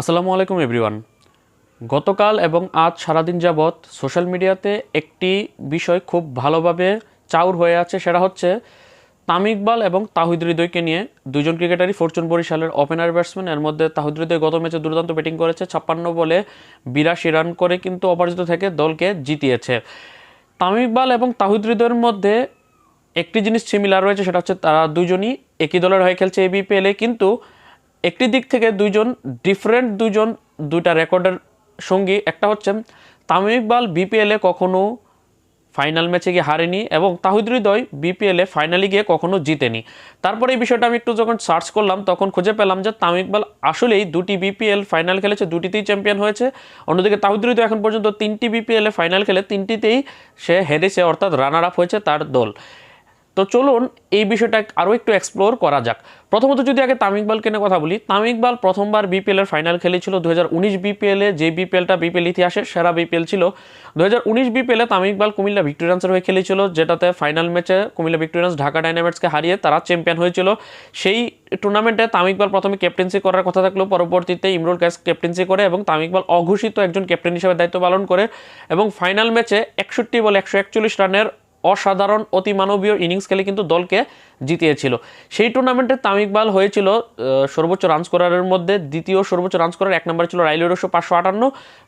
আসসালামু আলাইকুম, এভরিওয়ান। গতকাল এবং আজ সারাদিন যাবৎ সোশ্যাল মিডিয়াতে একটি বিষয় খুব ভালোভাবে চাউর হয়ে আছে, সেটা হচ্ছে তামিম ইকবাল এবং তাহিদ হৃদয়কে নিয়ে দুজন ক্রিকেটারই ফরচুন বরিশালের ওপেনার ব্যাটসম্যান। এর মধ্যে তাহিদ হৃদয় গত ম্যাচে দুর্দান্ত ব্যাটিং করেছে, ছাপ্পান্ন বলে বিরাশি রান করে কিন্তু অপরাজিত থেকে দলকে জিতিয়েছে। তামিম ইকবাল এবং তাহিদ হৃদয়ের মধ্যে একটি জিনিস সিমিলার রয়েছে, সেটা হচ্ছে তারা দুজনই একই দলের হয়ে খেলছে এই বিপিএলে কিন্তু একটি দিক থেকে দুইজন ডিফারেন্ট দুজন দুইটা রেকর্ডের সঙ্গী। একটা হচ্ছে তামিম ইকবাল বিপিএলে কখনো ফাইনাল ম্যাচে গিয়ে হারেনি এবং তাহিদ বিপিএলে ফাইনালে গিয়ে কখনো জিতেনি। তারপরে এই বিষয়টা আমি একটু যখন সার্চ করলাম, তখন খুঁজে পেলাম যে তামিম ইকবাল আসলেই দুটি বিপিএল ফাইনাল খেলেছে, দুটিতেই চ্যাম্পিয়ন হয়েছে। অন্যদিকে তাহিদ এখন পর্যন্ত তিনটি বিপিএলে ফাইনাল খেলে, তিনটিতেই সে হেরেছে, অর্থাৎ রানার আপ হয়েছে তার দল। তো চলুন এই বিষয়টা আরও একটু এক্সপ্লোর করা যাক। প্রথমত যদি আগে তামিম ইকবালকে নিয়ে কথা বলি, তামিম ইকবাল প্রথমবার বিপিএল এর ফাইনাল খেলেছিল দু হাজার উনিশ বিপিএলে যে বিপিএলটা বিপিএল ইতিহাসের সেরা বিপিএল ছিল। দু হাজার উনিশ বিপিএলে তামিম ইকবাল কুমিল্লা ভিক্টোরিয়ান্সের হয়ে খেলেছিল, যেটাতে ফাইনাল ম্যাচে কুমিল্লা ভিক্টোরিয়ান্স ঢাকা ডাইনামাইটসকে হারিয়ে তারা চ্যাম্পিয়ন হয়েছিল। সেই টুর্নামেন্টে তামিম ইকবাল প্রথমে ক্যাপ্টেন্সি করার কথা থাকলেও পরবর্তীতে ইমরুল ক্যাস ক্যাপ্টেন্সি করে এবং তামিম ইকবাল অঘোষিত একজন ক্যাপ্টেন হিসেবে দায়িত্ব পালন করে এবং ফাইনাল ম্যাচে একষট্টি বলে একশো একচল্লিশ রানের অসাধারণ অতিমানবীয় ইনিংস খেলে কিন্তু দলকে জিতিয়েছিল। সেই টুর্নামেন্টে তামিম ইকবাল হয়েছিল সর্বোচ্চ রান স্কোরারের মধ্যে। দ্বিতীয় সর্বোচ্চ রান স্কোরার এক নম্বর ছিল রাইল রোশো, পাঁচশো আটান্ন।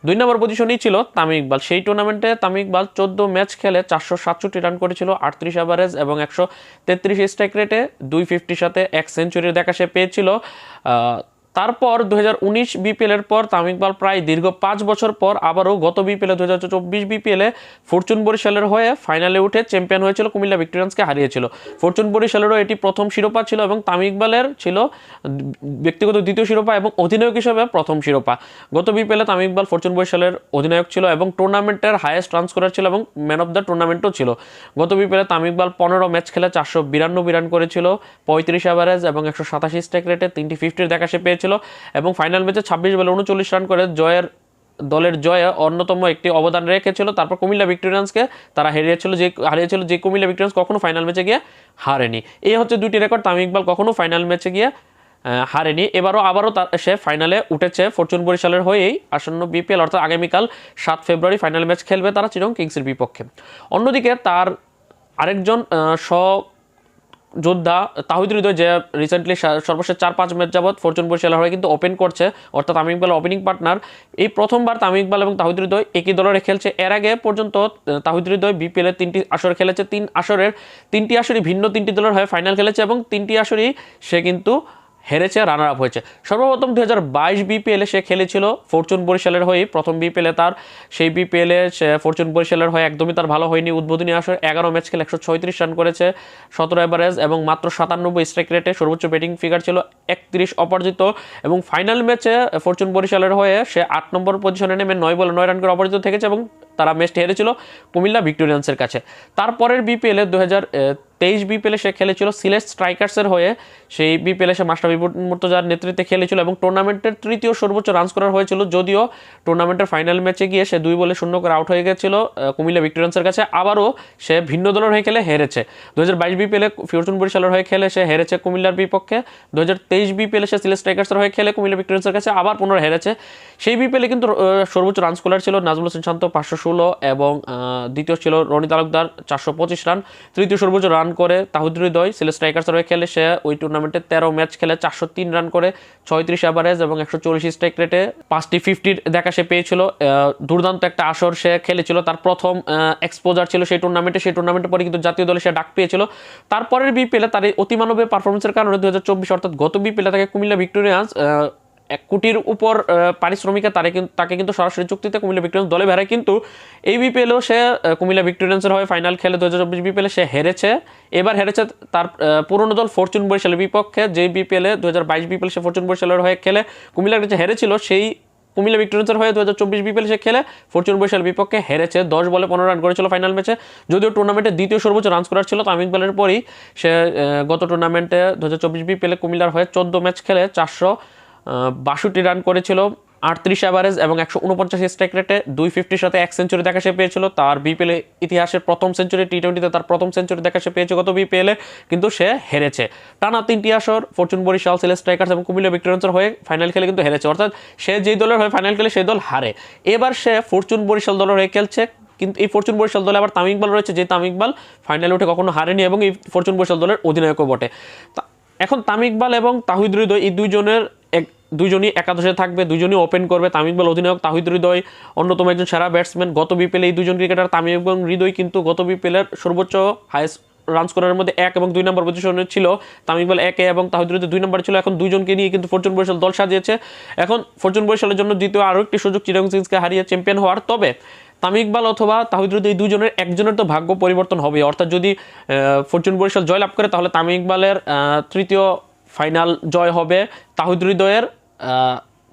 দুই নম্বর পজিশনেই ছিল তামিম ইকবাল। সেই টুর্নামেন্টে তামিম ইকবাল চোদ্দ ম্যাচ খেলে চারশো সাতষট্টি রান করেছিল, আটত্রিশ অ্যাভারেজ এবং একশো তেত্রিশ স্ট্রাইক রেটে দুই ফিফটির সাথে এক সেঞ্চুরির দেখা সে পেয়েছিল। তারপর দু হাজার উনিশ পর তামিম ইকবাল প্রায় দীর্ঘ পাঁচ বছর পর আবারও গত বিপিএলে দু হাজার চব্বিশ বিপিএলে ফরচুন বরিশালের হয়ে ফাইনালে উঠে চ্যাম্পিয়ন হয়েছিল কুমিল্লা ভিক্টোরিয়ান্সকে হারিয়েছিল। ফরচুন বরিশালেরও এটি প্রথম শিরোপা ছিল এবং তামিম ইকবালের ছিল ব্যক্তিগত দ্বিতীয় শিরোপা এবং অধিনায়ক হিসেবে প্রথম শিরোপা। গত বিপিএলে তামিম ইকবাল ফরচুন বরিশালের অধিনায়ক ছিল এবং টুর্নামেন্টের হায়েস্ট রান স্কোরার ছিল এবং ম্যান অফ দ্য টুর্নামেন্টও ছিল। গত বিপিএলে তামিম ইকবাল পনেরো ম্যাচ খেলে চারশো বিরানব্বই রান করেছিল, পঁয়ত্রিশ অ্যাভারেজ এবং একশো সাতাশি স্ট্রাইক রেটে তিনটি ফিফটির দেখা সে পেয়েছিল। এবং ফাইনাল ম্যাচে ছাব্বিশ বলে উনচল্লিশ রান করে জয়ের দলের জয়ে অন্যতম একটি অবদান রেখেছিল। তারপর কুমিল্লা ভিক্টোরিয়ান্সকে তারা হারিয়েছিল যে হারিয়েছিল যে কুমিল্লা ভিক্টোরিয়ান্স কখনো ফাইনাল ম্যাচে গিয়ে হারেনি। এই হচ্ছে দুটি রেকর্ড। তামিম ইকবাল কখনো ফাইনাল ম্যাচে গিয়ে হারেনি। এবারও আবারও তার সে ফাইনালে উঠেছে ফরচুন বরিশালের হয়েই। আসন্ন বিপিএল অর্থাৎ আগামীকাল সাত ফেব্রুয়ারি ফাইনাল ম্যাচ খেলবে তারা চিরং কিংসের বিপক্ষে। অন্যদিকে তার আরেকজন স যোদ্ধা তাহিদ হৃদয় যে রিসেন্টলি সর্বশেষ চার পাঁচ ম্যাচ যাবৎ ফরচুন বরিশালের হয়ে কিন্তু ওপেন করছে, অর্থাৎ তামিম ইকবাল ওপেনিং পার্টনার এই প্রথমবার তামিম ইকবাল এবং তাহিদ হৃদয় একই দলের খেলছে। এর আগে পর্যন্ত তাহিদুল তাহিদ হৃদয় বিপিএলের তিনটি আসর খেলেছে, তিন আসরের, তিনটি আসরই ভিন্ন তিনটি দলের হয়ে ফাইনাল খেলেছে এবং তিনটি আসরই সে কিন্তু হেরেছে রানার আপ হয়েছে। সর্বপ্রথম দু হাজার বাইশ বিপিএলে সে খেলেছিল। ফরচুন বরিশালের হয়ে প্রথম বিপিএলে তার। সেই বিপিএলে সে ফরচুন বরিশালের হয়ে একদমই তার ভালো হয়নি। উদ্বোধনী আসরে এগারো ম্যাচ খেলে একশো ছয়ত্রিশ রান করেছে সতেরো অ্যাভারেজ এবং মাত্র সাতানব্বই স্ট্রাইক রেটে সর্বোচ্চ ব্যাটিং ফিগার ছিল একত্রিশ অপরাজিত। এবং ফাইনাল ম্যাচে ফরচুন বরিশালের হয়ে সে আট নম্বর পজিশনে নেমে নয় বলে নয় রান করে অপরাজিত থেকেছে এবং তারা ম্যাচটি হেরেছিল কুমিল্লা ভিক্টোরিয়ান্সের কাছে। তারপরের বিপিএলে দু হাজার তেইশ বিপিএলে সে খেলেছিল সিলেট স্ট্রাইকার্সের হয়ে। সেই বিপিএলে সে মাস্টার মুর্তজার নেতৃত্বে খেলেছিল এবং টুর্নামেন্টের তৃতীয় সর্বোচ্চ রান স্কোরার হয়েছিল। যদিও টুর্নামেন্টের ফাইনাল ম্যাচে গিয়ে সে দুই বলে শূন্য করে আউট হয়ে গেছিল কুমিল্লা ভিক্টোরিয়ান্সের কাছে। আবারও সে ভিন্ন দলের হয়ে খেলে, হেরেছে। দু হাজার বাইশ বিপিএলে ফিরচুন বরিশালের হয়ে খেলে সে, হেরেছে কুমিল্লার বিপক্ষে। দু হাজার তেইশ বিপিএলে সে সিলেট স্ট্রাইকার্সের হয়ে খেলে, কুমিল্লা ভিক্টোরিয়ান্সের কাছে আবার পুনরায় হেরেছে। সেই বিপিএলে কিন্তু সর্বোচ্চ রান স্কোরার ছিল নাজমুল হোসেন শান্ত পাঁচশো ষোলো এবং দ্বিতীয় ছিল রনি তালুকদার চারশো পঁচিশ রান। তৃতীয় সর্বোচ্চ রান করে তাহুদ হৃদয় সিলেট স্ট্রাইকার্সের হয়ে খেলে সে ওই টুর্নামেন্টে তেরো ম্যাচ খেলে চারশো তিন রান করে, ছয়ত্রিশ অ্যাভারেজ এবং একশো চল্লিশ স্ট্রাইক রেটে পাঁচটি ফিফটির দেখা সে পেয়েছিল। দুর্দান্ত একটা আসর সে খেলেছিল, তার প্রথম এক্সপোজার ছিল সেই টুর্নামেন্টে সেই টুর্নামেন্টের পরে কিন্তু জাতীয় দলে সে ডাক পেয়েছিল। তারপরের বিপিএলে তার এই অতিমানবের পারফরমেন্সের কারণে দু হাজার চব্বিশ অর্থাৎ গত বিপিএলে তাকে কুমিল্লা ভিক্টোরিয়ান্স এক কোটির উপর পারিশ্রমিকে তারে কিন্তু তাকে কিন্তু সরাসরি চুক্তিতে কুমিল্লা ভিক্টোরিয়ান্স দলে বেড়ায় কিন্তু এই বিপিএলও সে কুমিল্লা ভিক্টোরিয়ান্সের হয়ে ফাইনাল খেলে দু হাজার চব্বিশ বিপিএলে সে হেরেছে। এবার হেরেছে তার পুরনো দল ফরচুন বরিশালের বিপক্ষে। যে বিপিএলে দু হাজার বাইশ বিপিএল সে ফরচুন বরিশালের হয়ে খেলে কুমিল্লার কাছে হেরেছিল, সেই কুমিল্লা ভিক্টোরিয়ান্সের হয়ে দু হাজার চব্বিশ বিপিএল সে খেলে, ফরচুন বরিশাল বিপক্ষে হেরেছে। দশ বলে পনেরো রান করেছিল ফাইনাল ম্যাচে যদিও টুর্নামেন্টে দ্বিতীয় সর্বোচ্চ রান স্কোরার ছিল তামিম ইকবালের পরই। সে গত টুর্নামেন্টে দু হাজার চব্বিশ বিপিএলে কুমিল্লার হয়ে চোদ্দ ম্যাচ খেলে, চারশো বাষট্টি রান করেছিল, আটত্রিশ অ্যাভারেজ এবং একশো উনপঞ্চাশ স্ট্রাইক রেটে দুই ফিফটির সাথে এক সেঞ্চুরি দেখা সে পেয়েছিল। তার বিপিএল ইতিহাসের প্রথম সেঞ্চুরি টি টোয়েন্টিতে তার প্রথম সেঞ্চুরি দেখা সে পেয়েছে গত বিপিএলে কিন্তু সে হেরেছে। টানা তিনটি আসর, ফরচুন বরিশাল সিলেট স্ট্রাইকার্স এবং কুমিল্লা ভিক্টোরিয়ান্সের হয়ে ফাইনাল খেলে কিন্তু হেরেছে। অর্থাৎ সে যেই দলের হয়ে ফাইনাল খেলে সেই দল হারে। এবার সে ফরচুন বরিশাল দলের হয়ে খেলছে, কিন্তু এই ফরচুন বরিশাল দলে আবার তামিম ইকবাল রয়েছে, যে তামিম ইকবাল ফাইনালে উঠে কখনো হারেনি এবং এই ফরচুন বরিশাল দলের অধিনায়কও বটে। এখন তামিম ইকবাল এবং তাহিদ হৃদয় এই দুইজনের এক দুইজনই একাদশে থাকবে দুজনই ওপেন করবে। তামিম ইকবাল অধিনায়ক তাহিদ হৃদয় অন্যতম একজন সেরা ব্যাটসম্যান গত বিপিএলে এই দুজন ক্রিকেটার তামিম এবং হৃদয় কিন্তু গত বিপিএলের সর্বোচ্চ হাইস্ট রান স্কোরের মধ্যে এক এবং দুই নম্বর পজিশনে ছিল। তামিম ইকবাল একে এবং তাহিদ হৃদয় দুই নম্বর ছিল। এখন দুইজনকে নিয়ে কিন্তু ফরচুন বরিশাল দল সাজিয়েছে। এখন ফরচুন বরিশালের জন্য দ্বিতীয় আরও একটি সুযোগ চিরং সিংসকে হারিয়ে চ্যাম্পিয়ন হওয়ার। তবে তামিম ইকবাল অথবা তাহিদ হৃদয় এই দুজনের একজনের তো ভাগ্য পরিবর্তন হবে অর্থাৎ যদি ফরচুন বরিশাল জয়লাভ করে তাহলে তামিম ইকবালের তৃতীয় ফাইনাল জয় হবে তাহিদ হৃদয়ের। আহ,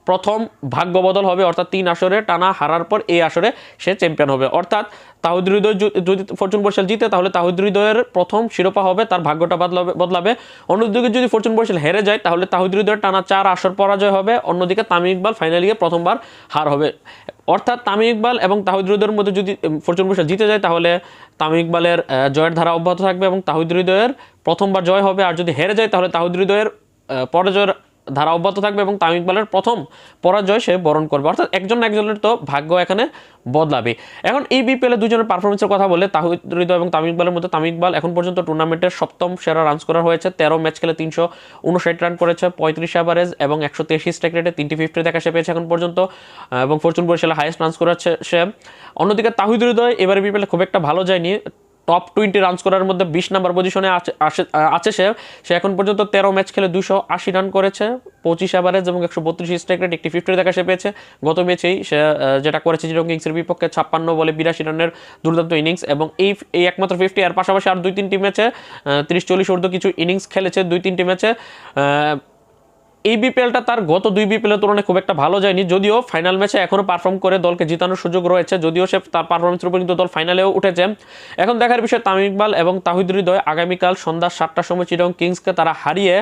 প্রথম ভাগ্য বদল হবে, অর্থাৎ তিন আসরে টানা হারার পর এই আসরে সে চ্যাম্পিয়ন হবে। অর্থাৎ তাহিদ হৃদয় যদি ফরচুন বরিশাল জিতে, তাহলে তাহিদ হৃদয়ের প্রথম শিরোপা হবে, তার ভাগ্যটা বদলাবে বদলাবে। অন্যদিকে যদি ফরচুন বরিশাল হেরে যায়, তাহলে তাহিদ হৃদয়ের টানা চার আসর পরাজয় হবে, অন্যদিকে তামিম ইকবাল ফাইনালে গিয়ে প্রথমবার হার হবে। অর্থাৎ তামিম ইকবাল এবং তাহিদ হৃদয়ের মধ্যে যদি ফরচুন বরিশাল জিতে যায়, তাহলে তামিম ইকবালের জয়ের ধারা অব্যাহত থাকবে এবং তাহিদ হৃদয়ের প্রথমবার জয় হবে। আর যদি হেরে যায়, তাহলে তাহিদ হৃদয়ের পরাজয়ের ধারা অব্যাহত থাকবে এবং তামিম ইকবালের প্রথম পরাজয় সে বরণ করবে। অর্থাৎ একজন একজনের তো ভাগ্য এখানে বদলাবে। এখন এই বিপিএলে দুজনের পারফরমেন্সের কথা বলে তাহিদ এবং তামিম ইকবালের মধ্যে তামিম ইকবাল এখন পর্যন্ত টুর্নামেন্টের সপ্তম সেরা রান স্কোরার হয়েছে। তেরো ম্যাচ খেলে তিনশো উনষাট রান করেছে, পঁয়ত্রিশ অ্যাভারেজ এবং একশো তেইশ স্ট্রাইক রেটে তিনটি ফিফটি দেখা সে পেয়েছে এখন পর্যন্ত এবং ফরচুন বরিশালে হাইয়েস্ট রান স্কোর হচ্ছে সে। অন্যদিকে তাহিদ হৃদয় এবারে বিপিএলে খুব একটা ভালো যায়নি। টপ টোয়েন্টি রান স্কোরার মধ্যে বিশ নাম্বার পজিশনে আছে আছে সে। সে এখন পর্যন্ত তেরো ম্যাচ খেলে দুশো আশি রান করেছে, পঁচিশ অ্যাভারেজ এবং একশো বত্রিশ স্ট্রাইক রেট একটি ফিফটি দেখা সে পেয়েছে। গত ম্যাচেই সে যেটা করেছে জিরো কিংসের বিপক্ষে ছাপ্পান্ন বলে বিরাশি রানের দুর্দান্ত ইনিংস এবং এই এই একমাত্র ফিফটি আর পাশাপাশি আর দুই তিনটি ম্যাচে তিরিশ চল্লিশ ঊর্ধ্ব কিছু ইনিংস খেলেছে দুই তিনটি ম্যাচে এই বিপিএলটা তার গত দুই বিপিএলের তুলনায় খুব একটা ভালো যায়নি। যদিও ফাইনাল ম্যাচে এখনও পারফর্ম করে দলকে জিতানোর সুযোগ রয়েছে। যদিও সে তার পারফরমেন্সের উপর কিন্তু দল ফাইনালেও উঠেছে। এখন দেখার বিষয় তামিম ইকবাল এবং তাহিদ হৃদয় আগামীকাল সন্ধ্যা সাতটার সময় চিরং কিংসকে তারা হারিয়ে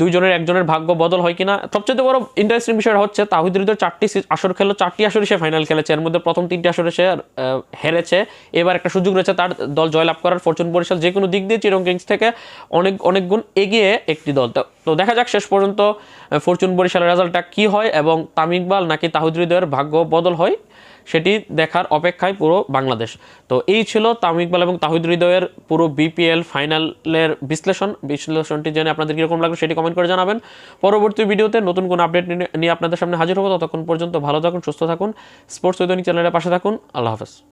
দুইজনের একজনের ভাগ্য বদল হয় কিনা? সবচেয়ে বড় ইন্টারেস্টিং বিষয় হচ্ছে তাহিদ হৃদয় চারটি আসর খেলো চারটি আসরে সে ফাইনাল খেলেছে। এর মধ্যে প্রথম তিনটি আসরে সে হেরেছে। এবার একটা সুযোগ রয়েছে তার দল জয়লাভ করার। ফরচুন বরিশাল যে কোনো দিক দিয়ে চিরং কিংস থেকে অনেক অনেক গুণ এগিয়ে একটি দল। তো- দেখা যাক শেষ পর্যন্ত ফরচুন বরিশালের রেজাল্টটা কি হয় এবং তামিকবাল নাকি তাহিদ হৃদয়ের ভাগ্য বদল হয়, সেটি দেখার অপেক্ষায় পুরো বাংলাদেশ। তো এই ছিল তামিকবাল এবং তাহিদ হৃদয়ের পুরো বিপিএল ফাইনালের বিশ্লেষণ। বিশ্লেষণটি জেনে আপনাদের কীরকম লাগল সেটি কমেন্ট করে জানাবেন। পরবর্তী ভিডিওতে নতুন কোনো আপডেট নিয়ে আপনাদের সামনে হাজির হব। ততক্ষণ পর্যন্ত ভালো থাকুন, সুস্থ থাকুন, স্পোর্টস দৈনিক চ্যানেলের পাশে থাকুন। আল্লাহ হাফেজ।